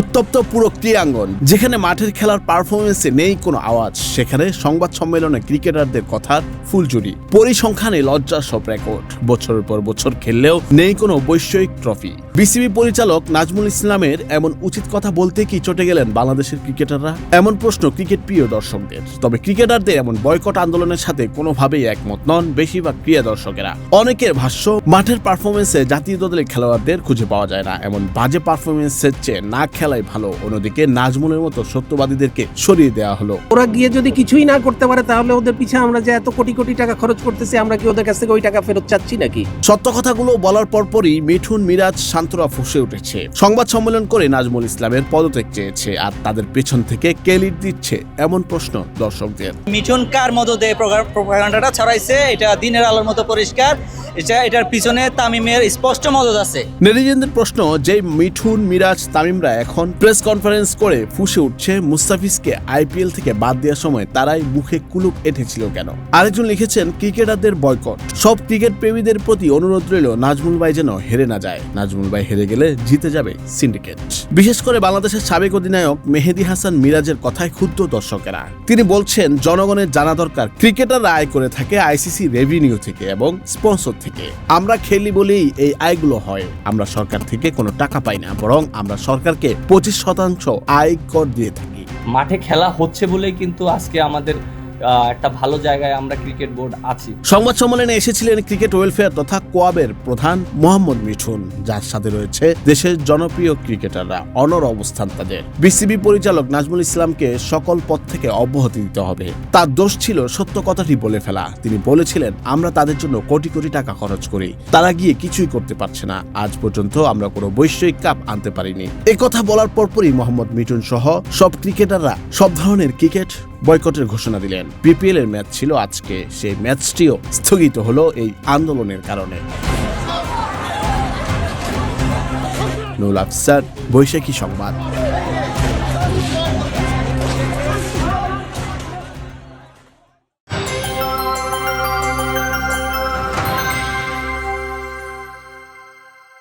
উত্তপ্ত পুরো ক্রীড়াঙ্গন, যেখানে মাঠের খেলার পারফরমেন্সে নেই কোনো আওয়াজ। সেখানে সংবাদ সম্মেলনে ক্রিকেটারদের কথার ফুলচুরি পরিসংখ্যানে লজ্জার সব রেকর্ড বছরের পর বছর খেললেও নেই কোনো বৈষয়িক ট্রফি বিসিবি পরিচালক নাজমুল ইসলামের এমন উচিত কথা বলতে কি চটে গেলেন বাংলাদেশের ক্রিকেটাররা? এমন প্রশ্ন ক্রিকেট প্রিয় দর্শকদের। তবে ক্রিকেটারদের এমন বয়কট আন্দোলনের সাথে কোনোভাবেই একমত নন বেশিরভাগ ক্রিয়া দর্শকেরা। অনেকের ভাষ্য মাঠের পারফরমেন্সে জাতীয় দলের খেলোয়াড়দের খুঁজে পাওয়া যায় না। এমন বাজে পারফরমেন্সের চেয়ে না খেলাই ভালো। অন্যদিকে নাজমুলের মতো সত্যবাদীদেরকে সরিয়ে দেওয়া হলো। ওরা গিয়ে যদি কিছুই না করতে পারে তাহলে ওদের পিছে আমরা যে এত কোটি কোটি টাকা খরচ করতেছি আমরা কি ওদের কাছ থেকে ওই টাকা ফেরত চাচ্ছি নাকি? সত্য কথাগুলো বলার পরপরই মিঠুন মিরাজ শান্তরা ফুসে উঠেছে। সংবাদ সম্মেলন করে নাজমুল ইসলামের পদত্যাগ চেয়েছে আর তাদের পেছন থেকে কে লিড দিচ্ছে এমন প্রশ্ন দর্শকদের। মিঠুন কার মদতে প্রোপাগান্ডাটা ছড়াইছে? এটা দিনের আলোর মতো পরিষ্কার। এটা এটার পিছনে তামিমের স্পষ্ট মদত আছে। নেটিজেনদের প্রশ্ন যে মিঠুন মিরাজ তামিমরা এখন প্রেস কনফারেন্স করে ফুসে উঠছে মুস্তাফিজকে আইপিএল থেকে বাদ দেওয়ার সময় তারাই মুখে কুলুপ এঁটেছিল কেন? আরেকজন লিখেছেন ক্রিকেটারদের বয়কট। সব ক্রিকেট প্রেমীদের প্রতি অনুরোধ রইল নাজমুল ভাই যেন হেরে না যায়। নাজমুল ভাই হেরে গেলে জিতে যাবে সিন্ডিকেট। বিশেষ করে বাংলাদেশের সাবেক অধিনায়ক মেহেদি হাসান মিরাজের কথায় ক্ষুব্ধ দর্শকেরা। তিনি বলছেন, জনগণের জানা দরকার ক্রিকেটাররা আয় করে থাকে আইসিসি রেভিনিউ থেকে এবং স্পন্সর থেকে। আমরা খেলি বলেই এই আয়গুলো হয়। আমরা সরকার থেকে কোনো টাকা পাই না, বরং আমরা সরকারকে পঁচিশ শতাংশ আয় কর দিয়ে থাকি। মাঠে খেলা হচ্ছে বলেই কিন্তু আজকে আমাদের একটা ভালো জায়গায় আমরা ক্রিকেট বোর্ড আছি। সংবাদ সম্মেলনে এসেছিলেন ক্রিকেট ওয়েলফেয়ার তথা কোয়াবের প্রধান মোহাম্মদ মিঠুন, যার সাথে রয়েছে দেশের জনপ্রিয় ক্রিকেটাররা অনর অবস্থান তাদের। বিসিবি পরিচালক নাজমুল ইসলামকে সকল পদ থেকে অব্যাহতি দিতে হবে। তার দোষ ছিল সত্য কথাটি বলে ফেলা। তিনি বলেছিলেন, আমরা তাদের জন্য কোটি কোটি টাকা খরচ করি। তারা গিয়ে কিছুই করতে পারছে না। আজ পর্যন্ত আমরা কোনো বৈশ্বিক কাপ আনতে পারিনি। কথা বলার পরপরই মোহাম্মদ মিঠুন সহ সব ক্রিকেটাররা সব ধরনের ক্রিকেট বয়কটের ঘোষণা দিলেন। বিপিএল এর ম্যাচ ছিল আজকে। সেই ম্যাচটিও স্থগিত হলো এই আন্দোলনের কারণে। নুল আফসার, বৈশাখী সংবাদ।